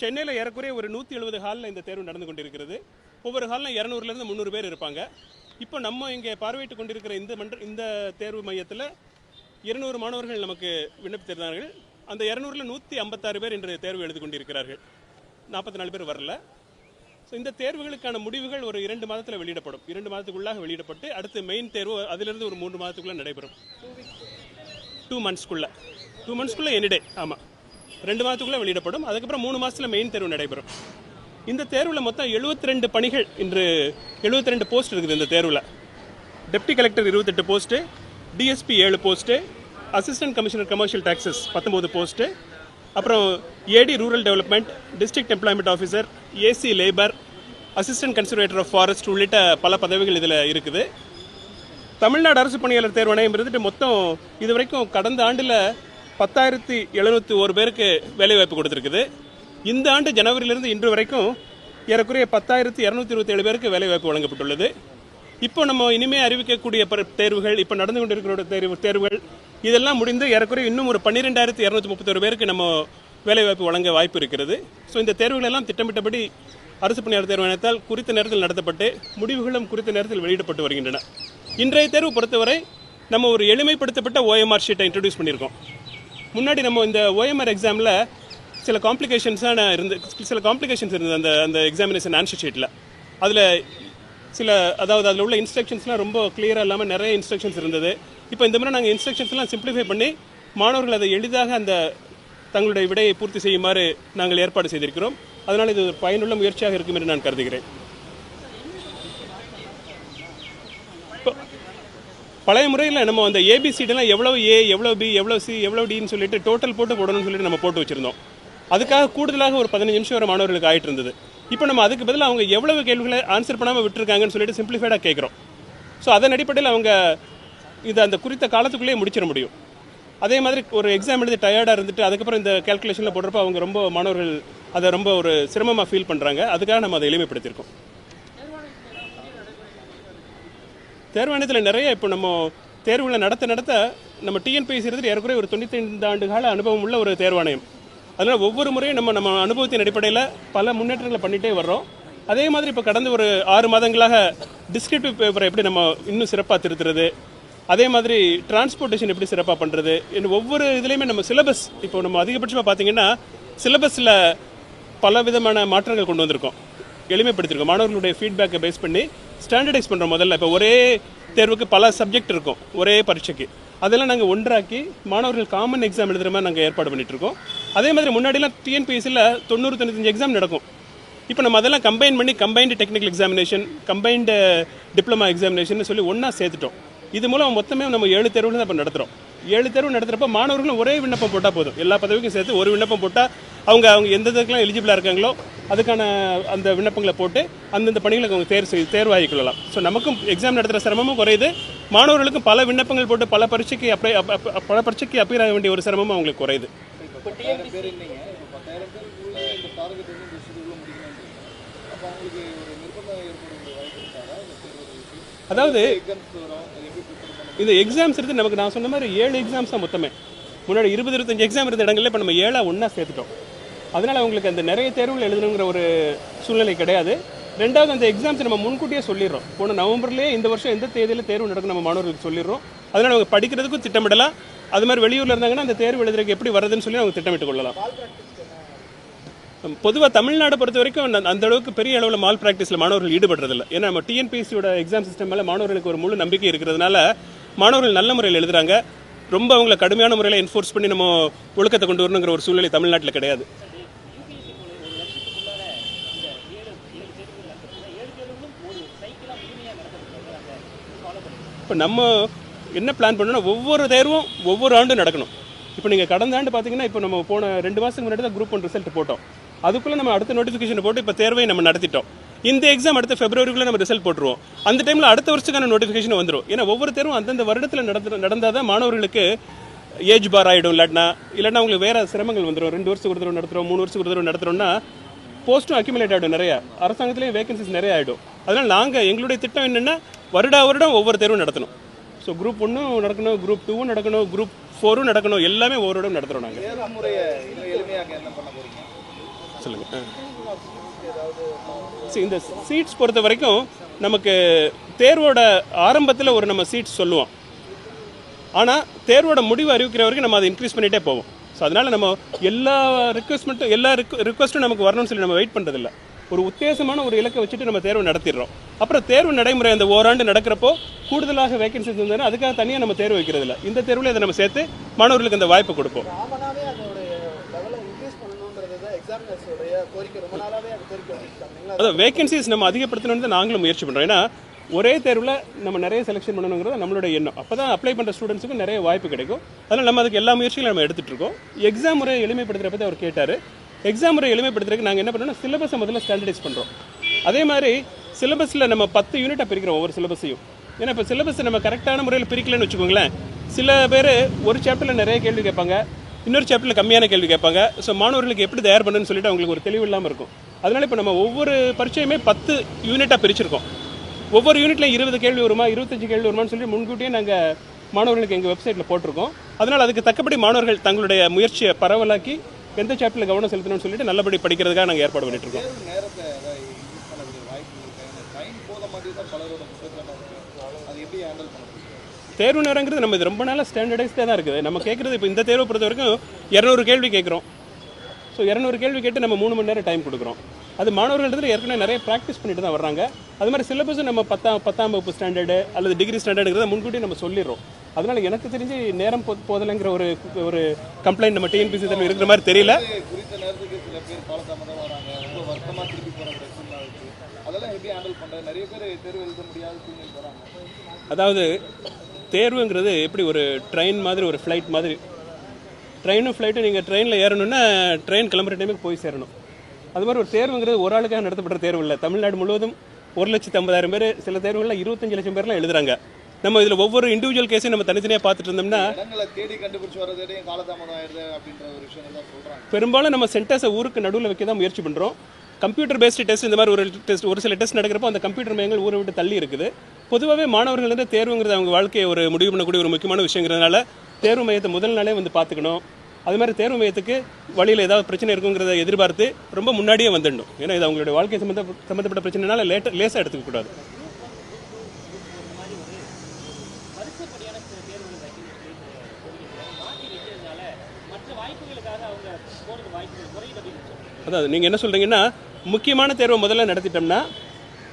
சென்னையில் ஏறக்குறைய ஒரு நூற்றி எழுபது ஹாலில் இந்த தேர்வு நடந்து கொண்டிருக்கிறது. ஒவ்வொரு ஹாலில் இரநூறுலேருந்து முந்நூறு பேர் இருப்பாங்க. இப்போ நம்ம இங்கே பார்வையிட்டு கொண்டிருக்கிற இந்த மன்ற இந்த தேர்வு மையத்தில் இருநூறு மாணவர்கள் நமக்கு விண்ணப்பித்திருந்தார்கள் அந்த இரநூறில் நூற்றி ஐம்பத்தாறு பேர் இன்று தேர்வு எழுதி கொண்டிருக்கிறார்கள். நாற்பத்தி நாலு பேர் வரல. ஸோ இந்த தேர்வுகளுக்கான முடிவுகள் ஒரு இரண்டு மாதத்தில் வெளியிடப்படும். இரண்டு மாதத்துக்குள்ளாக வெளியிடப்பட்டு அடுத்து மெயின் தேர்வு அதிலிருந்து ஒரு மூன்று மாதத்துக்குள்ளே நடைபெறும். டூ மந்த்ஸ்க்குள்ளே டூ மந்த்ஸ்க்குள்ளே எனிடே ஆமாம் ரெண்டு மாதத்துக்குள்ளே வெளியிடப்படும். அதுக்கப்புறம் மூணு மாதத்தில் மெயின் தேர்வு நடைபெறும். இந்த தேர்வில் மொத்தம் 72 ரெண்டு பணிகள் இன்று 72 ரெண்டு போஸ்ட் இருக்குது இந்த தேர்வில். டெப்டி கலெக்டர் இருபத்தெட்டு போஸ்ட்டு டிஎஸ்பி ஏழு post assistant commissioner commercial taxes பத்தொம்போது போஸ்ட்டு அப்புறம் AD rural development district employment officer AC labour assistant conservator of forest உள்ளிட்ட பல பதவிகள் இதில் இருக்குது. தமிழ்நாடு அரசு பணியாளர் தேர்வாணையம் இருந்துட்டு மொத்தம் இது வரைக்கும் கடந்த ஆண்டில் பத்தாயிரத்தி எழுநூற்றி ஒரு பேருக்கு வேலைவாய்ப்பு கொடுத்துருக்குது. இந்த ஆண்டு ஜனவரியிலிருந்து இன்று வரைக்கும் ஏறக்குறைய பத்தாயிரத்தி இரநூத்தி இருபத்தி ஏழு பேருக்கு வேலைவாய்ப்பு வழங்கப்பட்டுள்ளது. இப்போ நம்ம இனிமே அறிவிக்கக்கூடிய தேர்வுகள் இப்போ நடந்து கொண்டிருக்கிற தேர்வு தேர்வுகள் இதெல்லாம் முடிந்து ஏறக்குறைய இன்னும் ஒரு பன்னிரெண்டாயிரத்தி இரநூத்தி முப்பத்தொரு பேருக்கு நம்ம வேலைவாய்ப்பு வழங்க வாய்ப்பு இருக்கிறது. ஸோ இந்த தேர்வுகள் எல்லாம் திட்டமிட்டபடி அரசு பணியாளர் தேர்வாணையத்தால் குறித்த நேரத்தில் நடத்தப்பட்டு முடிவுகளும் குறித்த நேரத்தில் வெளியிடப்பட்டு வருகின்றன. இன்றைய தேர்வு பொறுத்தவரை நம்ம ஒரு எளிமைப்படுத்தப்பட்ட ஓஎம்ஆர் ஷீட்டை இன்ட்ரடியூஸ் பண்ணியிருக்கோம். முன்னாடி நம்ம இந்த ஓஎம்ஆர் எக்ஸாமில் சில காம்ப்ளிகேஷன்ஸான இருந்து சில காம்ப்ளிகேஷன்ஸ் இருந்தது அந்த அந்த எக்ஸாமினேஷன் ஆன்சர் ஷீட்டில் அதில் சில அதாவது அதில் உள்ள இன்ஸ்ட்ரக்ஷன்ஸ்லாம் ரொம்ப கிளியராக இல்லாமல் நிறைய இன்ஸ்ட்ரக்ஷன்ஸ் இருந்தது. இப்போ இந்த மாதிரி நாங்கள் இன்ஸ்ட்ரக்ஷன்ஸ்லாம் சிம்பிளிஃபை பண்ணி மாணவர்கள் அதை எளிதாக அந்த தங்களுடைய விடையை பூர்த்தி செய்யுமாறு நாங்கள் ஏற்பாடு செய்திருக்கிறோம். அதனால் இது ஒரு பயனுள்ள முயற்சியாக இருக்கும் என்று நான் கருதுகிறேன். பழைய முறையில் நம்ம அந்த ஏபிசிடெல்லாம் எவ்வளவு ஏ எவ்வளோ பி எவ்வளோ சி எவ்வளோ டின்னு சொல்லிட்டு டோட்டல் போட்டு போடணும்னு சொல்லிட்டு நம்ம போட்டு வச்சிருந்தோம். அதுக்காக கூடுதலாக ஒரு பதினஞ்சு நிமிஷம் வர மாணவர்களுக்கு ஆயிட்டு இருந்தது. இப்போ நம்ம அதுக்கு பதில் அவங்க எவ்வளவு கேள்விகளை ஆன்சர் பண்ணாமல் விட்டுருக்காங்கன்னு சொல்லிட்டு சிம்பிளிஃபைடாக கேட்குறோம் ஸோ அதன் அடிப்படையில் அவங்க இது அந்த குறித்த காலத்துக்குள்ளேயே முடிச்சிட முடியும். அதே மாதிரி ஒரு எக்ஸாம் எழுதி டயர்டாக இருந்துட்டு அதுக்கப்புறம் இந்த கேல்குலேஷனில் போடுறப்ப அவங்க ரொம்ப மாணவர்கள் அதை ரொம்ப ஒரு சிரமமாக ஃபீல் பண்ணுறாங்க அதுக்காக நம்ம அதை எளிமைப்படுத்தியிருக்கோம். தேர்வாணையத்தில் நிறைய இப்போ நம்ம தேர்வுகளை நடத்த நடத்த நம்ம டிஎன்பிஎஸ்சி இருந்துட்டு ஏறக்குறைய ஒரு ஐந்து ஆண்டு கால அனுபவம் உள்ள ஒரு தேர்வாணையம். அதனால் ஒவ்வொரு முறையும் நம்ம நம்ம அனுபவத்தின் அடிப்படையில் பல முன்னேற்றங்களை பண்ணிகிட்டே வர்றோம். அதே மாதிரி இப்போ கடந்த ஒரு ஆறு மாதங்களாக டிஸ்கிரிப்டிவ் பேப்பரை எப்படி நம்ம இன்னும் சிறப்பாக திருத்துறது? அதே மாதிரி டிரான்ஸ்போர்ட்டேஷன் எப்படி சிறப்பாக பண்ணுறது இன்னும் ஒவ்வொரு இதுலேயுமே நம்ம சிலபஸ் இப்போ நம்ம அதிகபட்சமாக பார்த்தீங்கன்னா சிலபஸில் பல விதமான மாற்றங்கள் கொண்டு வந்திருக்கோம். எளிமைப்படுத்திருக்கோம். மாணவர்களுடைய ஃபீட்பேக்கை பேஸ் பண்ணி ஸ்டாண்டர்டைஸ் பண்ணுறோம் முதல்ல. இப்போ ஒரே தேர்வுக்கு பல சப்ஜெக்ட் இருக்கும். ஒரே பரீட்சைக்கு. அதெல்லாம் நாங்கள் ஒன்றாக்கி மாணவர்கள் காமன் எக்ஸாம் எழுதுகிற மாதிரி நாங்கள் ஏற்பாடு பண்ணிட்டு இருக்கோம் அதே மாதிரி முன்னாடிலாம் டிஎன்பிஎஸ்சியில் தொண்ணூறு தொண்ணூத்தஞ்சு எக்ஸாம் நடக்கும். இப்போ நம்ம அதெல்லாம் கம்பைன் பண்ணி combined technical examination combined diploma examination சொல்லி ஒன்றா சேர்த்துட்டோம். இது மூலம் மொத்தமே நம்ம ஏழு தேர்வுகள் தான் இப்போ நடத்துகிறோம் ஏழு தேர்வு நடத்துகிறப்ப மாணவர்களும் ஒரே விண்ணப்பம் போட்டால் போதும். எல்லா பதவிக்கும் சேர்த்து ஒரு விண்ணப்பம் போட்டால் அவங்க அவங்க எந்த இதுக்கெல்லாம் எலிஜிபிளாக இருக்காங்களோ அதுக்கான அந்த விண்ணப்பங்களை போட்டு அந்தந்த பணிகளுக்கு அவங்க தேர்வு செய்து தேர்வாகி கொள்ளலாம். ஸோ நமக்கும் எக்ஸாம் நடத்துகிற சிரமமும் குறையுது. மாணவர்களுக்கும் பல விண்ணப்பங்கள் போட்டு பல பரீட்சைக்கு அப்ளை பல பரீட்சைக்கு அப்பியர் ஆக வேண்டிய ஒரு சிரமமும் அவங்களுக்கு குறையுது. அதாவது இந்த எக்ஸாம்ஸ் இருந்து நமக்கு நான் சொன்ன மாதிரி ஏழு எக்ஸாம்ஸ் தான் மொத்தமே. முன்னாடி இருபது இருபத்தஞ்சு எக்ஸாம் இருந்த இடங்கள்ல இப்போ நம்ம ஏழா ஒன்றா சேர்த்துட்டோம். அதனால அவங்களுக்கு அந்த நிறைய தேர்வுகள் எழுதணுங்கிற ஒரு சூழ்நிலை கிடையாது. ரெண்டாவது அந்த எக்ஸாம்ஸ் நம்ம முன்கூட்டியே சொல்லிடுறோம். போன நவம்பர்லேயே இந்த வருஷம் எந்த தேதியில் தேர்வு நடக்கும் நம்ம மாணவர்களுக்கு சொல்லிடுறோம். அதனால அவங்க படிக்கிறதுக்கும் திட்டமிடலாம். அது மாதிரி வெளியூர்ல இருந்தாங்கன்னா அந்த தேர்வு எழுதுறதுக்கு எப்படி வருதுன்னு சொல்லி அவங்க திட்டமிட்டு கொள்ளலாம். பொதுவாக தமிழ்நாடு பொறுத்த வரைக்கும் அந்த- அந்த அளவுக்கு பெரிய அளவில் மால் ப்ராக்டிஸில் மாணவர்கள் ஈடுபடுறதில்ல. ஏன்னா நம்ம டிஎன்பிஎஸ்சியோட எக்ஸாம் சிஸ்டம் மேலே மாணவர்களுக்கு ஒரு முழு நம்பிக்கை இருக்கிறதுனால மாணவர்கள் நல்ல முறையில் எழுதுறாங்க. ரொம்ப அவங்கள கடுமையான முறையில் என்ஃபோர்ஸ் பண்ணி நம்ம ஒழுக்கத்தை கொண்டு வரணுங்கிற ஒரு சூழ்நிலை தமிழ்நாட்டில் கிடையாது. இப்போ நம்ம என்ன பிளான் பண்ணணும்னா ஒவ்வொரு தேர்வும் ஒவ்வொரு ஆண்டும் நடக்கணும். இப்போ நீங்கள் கடந்த ஆண்டு பார்த்தீங்கன்னா இப்போ நம்ம போன ரெண்டு மாதத்துக்கு முன்னாடி தான் குரூப் ஒன் ரிசல்ட் போட்டோம். அதுக்குள்ளே நம்ம அடுத்த நோட்டிஃபிகேஷன் போட்டு இப்போ தேர்வை நம்ம நடத்திட்டோம். இந்த எக்ஸாம் அடுத்த பிப்ரவரிக்குள்ளே நம்ம ரிசல்ட் போட்டுருவோம். அந்த டைமில் அடுத்த வருஷத்துக்கான நோட்டிஃபிகேஷன் வந்துடும் ஏன்னா ஒவ்வொரு தேர்வும் அந்தந்த வருடத்தில் நடந்து நடந்தால் தான் மாணவர்களுக்கு ஏஜ் பார் ஆகிடும் இல்லாட்டினா இல்லைன்னா உங்களுக்கு வேறு சிரமங்கள் வந்துடும் ரெண்டு வருஷத்துக்கு ஒரு தடவை நடத்துகிறோம் மூணு வருஷத்துக்கு ஒரு தடவை நடத்துகிறோம்னா போஸ்ட்டும் அக்யூமுலேட் ஆகிடும் நிறைய. அரசாங்கத்திலேயே வேகன்சிஸ் நிறைய ஆகிடும் அதனால் நாங்கள் எங்களுடைய திட்டம் என்னென்னா வருடா வருடம் ஒவ்வொரு தேர்வும் நடத்தணும். ஸோ குரூப் ஒன்றும் நடக்கணும் குரூப் டூவும் நடக்கணும் குரூப் ஃபோரும் நடக்கணும். எல்லாமே ஒவ்வொரு இடம் நடத்துகிறோம் நாங்கள் சொல்லுங்கள் இந்த சீட்ஸ் பொறுத்த வரைக்கும் நமக்கு தேர்வோட ஆரம்பத்தில் ஒரு நம்ம சீட்ஸ் சொல்லுவோம். ஆனால் தேர்வோட முடிவு அறிவிக்கிற வரைக்கும் நம்ம அதை இன்க்ரீஸ் பண்ணிகிட்டே போவோம். ஸோ அதனால் நம்ம எல்லா ரிக்வஸ்ட்மெண்ட்டும் எல்லா ரிக்வஸ்ட்டும் நமக்கு வரணும்னு சொல்லி நம்ம வெயிட் பண்ணுறதில்ல ஒரு உத்தேசமான ஒரு இலக்கை வச்சுட்டு நம்ம தேர்வு நடத்திடுறோம். அப்புறம் தேர்வு நடைமுறை அந்த ஓராண்டு நடக்கிறப்போ கூடுதலாக வேகன்சிஸ் இருந்ததுன்னா அதுக்காக தனியாக நம்ம தேர்வு வைக்கிறதில்ல. இந்த தேர்வில் இதை நம்ம சேர்த்து மாணவர்களுக்கு அந்த வாய்ப்பு கொடுப்போம். அதான் வேகன்சிஸ் நம்ம அதிகப்படுத்தணும்னு தான் நாங்களும் முயற்சி பண்ணுறோம் ஏன்னா ஒரே தேர்வில் நம்ம நிறைய செலெக்ஷன் பண்ணணுங்கிறது நம்மளோட எண்ணம். அப்போ தான் அப்ளை பண்ணுற ஸ்டூடெண்ட்ஸுக்கு நிறைய வாய்ப்பு கிடைக்கும். அதனால் நம்ம அதுக்கு எல்லா முயற்சிகளும் நம்ம எடுத்துகிட்டு இருக்கோம். எக்ஸாம் முறை எளிமைப்படுத்துகிற பற்றி அவர் கேட்டார். எக்ஸாம் முறை எளிமைப்படுத்துறதுக்கு நாங்கள் என்ன பண்ணோம்னா சிலபஸை முதல்ல ஸ்டாண்டர்டைஸ் பண்ணுறோம் அதே மாதிரி சிலபஸில் நம்ம பத்து யூனிட்டாக பிரிக்கிறோம் ஒவ்வொரு சிலபஸையும் ஏன்னா இப்போ சிலபஸை நம்ம கரெக்டான முறையில் பிரிக்கலன்னு வச்சுக்கோங்களேன் சில பேர் ஒரு சாப்டரில் நிறைய கேள்வி கேட்பாங்க. இன்னொரு சாப்டரில் கம்மியான கேள்வி கேட்பாங்க. ஸோ மாணவர்களுக்கு எப்படி தயார் பண்ணுன்னு சொல்லிட்டு அவங்களுக்கு ஒரு தெளிவு இல்லாமல் இருக்கும். அதனால் இப்போ நம்ம ஒவ்வொரு பரீட்சையுமே பத்து யூனிட்டாக பிரிச்சிருக்கோம். ஒவ்வொரு யூனிட்லையும் இருபது கேள்வி வருமா இருபத்தஞ்சு கேள்வி வருமான்னு சொல்லி முன்கூட்டியே நாங்கள் மாணவர்களுக்கு எங்கள் வெப்சைட்டில் போட்டிருக்கோம். அதனால் அதுக்கு தக்கபடி மாணவர்கள் தங்களுடைய முயற்சியை பரவலாக்கி எந்த சாப்டரில் கவனம் செலுத்தணும்னு சொல்லிட்டு நல்லபடி படிக்கிறதுக்காக நாங்கள் ஏற்பாடு பண்ணிட்டு இருக்கோம். தான் அது எப்படி ஹேண்டில் பண்ணுறது தேர்வு நேரங்கிறது நம்ம இது ரொம்ப நாளாக ஸ்டாண்டர்டைஸ்டாக தான் இருக்குது. நம்ம கேட்குறது இப்போ இந்த தேர்வை பொறுத்த வரைக்கும் இரநூறு கேள்வி கேட்குறோம் ஸோ இரநூறு கேள்வி கேட்டு நம்ம மூணு மணி நேரம் டைம் கொடுக்குறோம். அது மாணவர்கள் ஏற்கனவே நிறைய ப்ராக்டிஸ் பண்ணிட்டு தான் வர்றாங்க. அது மாதிரி சிலபஸும் நம்ம பத்தாம் பத்தாம் வகுப்பு ஸ்டாண்டர்டு அல்லது டிகிரி ஸ்டாண்டர்டுங்கிறத முன்கூட்டி நம்ம சொல்லிடுறோம். அதனால் எனக்கு தெரிஞ்சு நேரம் போ போதலைங்கிற ஒரு ஒரு கம்ப்ளைண்ட் நம்ம டிஎன்பிசி தரப்பு இருக்கிற மாதிரி தெரியல. அதாவது தேர்வுங்கிறது எப்படி ஒரு ட்ரெயின் மாதிரி ஒரு ஃப்ளைட் மாதிரி? ட்ரெயினும் ஃப்ளைட்டும் நீங்கள் ட்ரெயினில் ஏறணும்னா ட்ரெயின் கிளம்புற டைமுக்கு போய் சேரணும். அது மாதிரி ஒரு தேர்வுங்கிறது ஒரு ஆளுக்காக நடத்தப்படுற தேர்வு இல்லை. தமிழ்நாடு முழுவதும் ஒரு லட்சத்து ஐம்பதாயிரம் பேர் சில தேர்வுகளில் இருபத்தஞ்சு லட்சம் பேர்லாம் எழுதுறாங்க. நம்ம இதில் ஒவ்வொரு இண்டிவிஜுவல் கேஸையும் நம்ம தனித்தனியாக பார்த்துட்டு இருந்தோம்னா பெரும்பாலும் நம்ம சென்டர்ஸை ஊருக்கு நடுவில் வைக்க தான் முயற்சி பண்ணுறோம் கம்ப்யூட்டர் பேஸ்டு டெஸ்ட் இந்த மாதிரி ஒரு டெஸ்ட் ஒரு சில டெஸ்ட் நடக்கிறப்போ அந்த கம்ப்யூட்டர் மையங்கள் ஊரை விட்டு தள்ளி இருக்குது. பொதுவாகவே மாணவர்கள் வந்து தேர்வுங்கிறது அவங்க வாழ்க்கையை ஒரு முடிவு பண்ணக்கூடிய ஒரு முக்கியமான விஷயங்கிறதுனால தேர்வு மையத்தை முதல் நாளே வந்து பார்த்துக்கணும். அது மாதிரி தேர்வு மையத்துக்கு வழியில் ஏதாவது பிரச்சனை இருக்குங்கிறத எதிர்பார்த்து ரொம்ப முன்னாடியே வந்துடணும். ஏன்னா இது அவங்களுடைய வாழ்க்கை சம்மந்த சம்மந்தப்பட்ட பிரச்சனைனால லேட்ட லேசாக எடுத்துக்க கூடாது. அதாவது நீங்கள் என்ன சொல்கிறீங்கன்னா முக்கியமான தேர்வை முதல்ல நடத்திட்டோம்னா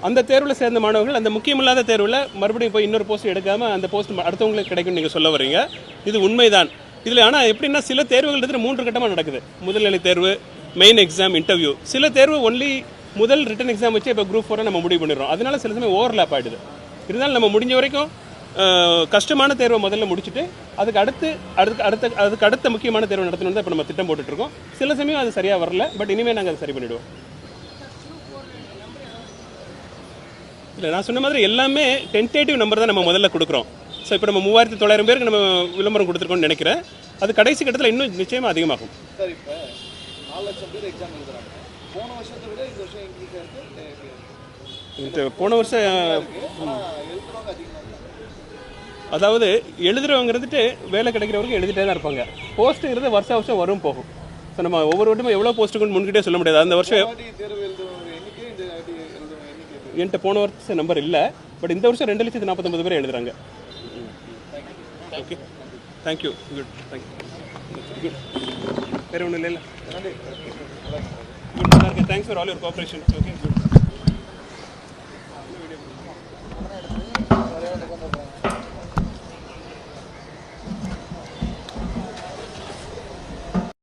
அந்த தேர்வில் சேர்ந்த மாணவர்கள் அந்த முக்கியமில்லாத தேர்வில் மறுபடியும் போய் இன்னொரு போஸ்ட் எடுக்காமல் அந்த போஸ்ட் அடுத்தவங்களுக்கு கிடைக்கும்னு நீங்கள் சொல்ல வரீங்க. இது உண்மைதான். இதில் ஆனால் எப்படின்னா சில தேர்வுகள் இருந்து மூன்று கட்டமாக நடக்குது. முதல்நிலை தேர்வு மெயின் எக்ஸாம் இன்டர்வியூ சில தேர்வு ஒன்லி முதல் ரிட்டன் எக்ஸாம் வச்சு இப்போ குரூப் ஃபோரை நம்ம முடிவு பண்ணிடுறோம். அதனால சில சமயம் ஓவர்லேப் ஆகிடுது இருந்தாலும் நம்ம முடிஞ்ச வரைக்கும் கஷ்டமான தேர்வை முதல்ல முடிச்சுட்டு அதுக்கு அடுத்து அடுத்து அடுத்த அதுக்கு அடுத்த முக்கியமான தேர்வு நடத்தணும் தான் இப்போ நம்ம திட்டம் போட்டுட்ருக்கோம் சில சமயம் அது சரியாக வரல பட் இனிமேல் நாங்கள் அதை சரி பண்ணிடுவோம். இல்லை. நான் சொன்ன மாதிரி எல்லாமே டென்டேட்டிவ் நம்பர் தான் நம்ம முதல்ல கொடுக்குறோம். ஸோ இப்போ நம்ம மூவாயிரத்தி தொள்ளாயிரம் பேருக்கு நம்ம விளம்பரம் கொடுத்துருக்கோம்னு நினைக்கிறேன். அது கடைசி கட்டத்தில் இன்னும் நிச்சயமாக அதிகமாகும். சார் இப்போ நாலு லட்சம் பேர் எக்ஸாம் எழுதுறாங்க. போன வருஷத்தை விட இந்த வருஷம் இந்த போன அதாவது எழுதுறவங்கிறதுட்டு வேலை கிடைக்கிற வரைக்கும் எழுதிட்டே தான் இருப்பாங்க. போஸ்ட்டுங்கிறது வருஷம் வருஷம் வரும் போகும். ஸோ நம்ம ஒவ்வொரு வட்டமும் எவ்வளோ போஸ்ட்டுக்குன்னு முன்கிட்டே சொல்ல முடியாது. அந்த வருஷம் வாட்டி தேர்வு எழுதுறவங்க எண்ணிக்கை இந்த வாட்டி எழுதுறவங்க எண்ணிக்கை என்கிட்ட போன வருஷம் நம்பர் இல்லை பட் இந்த வருஷம் ரெண்டு லட்சத்து நாற்பத்தொம்பது பேர் எழுதுறாங்க. Okay thank you good thank you good வேறு ஒன்றும் இல்லை குட் நல்லா இருக்கேன் thanks for all your cooperation okay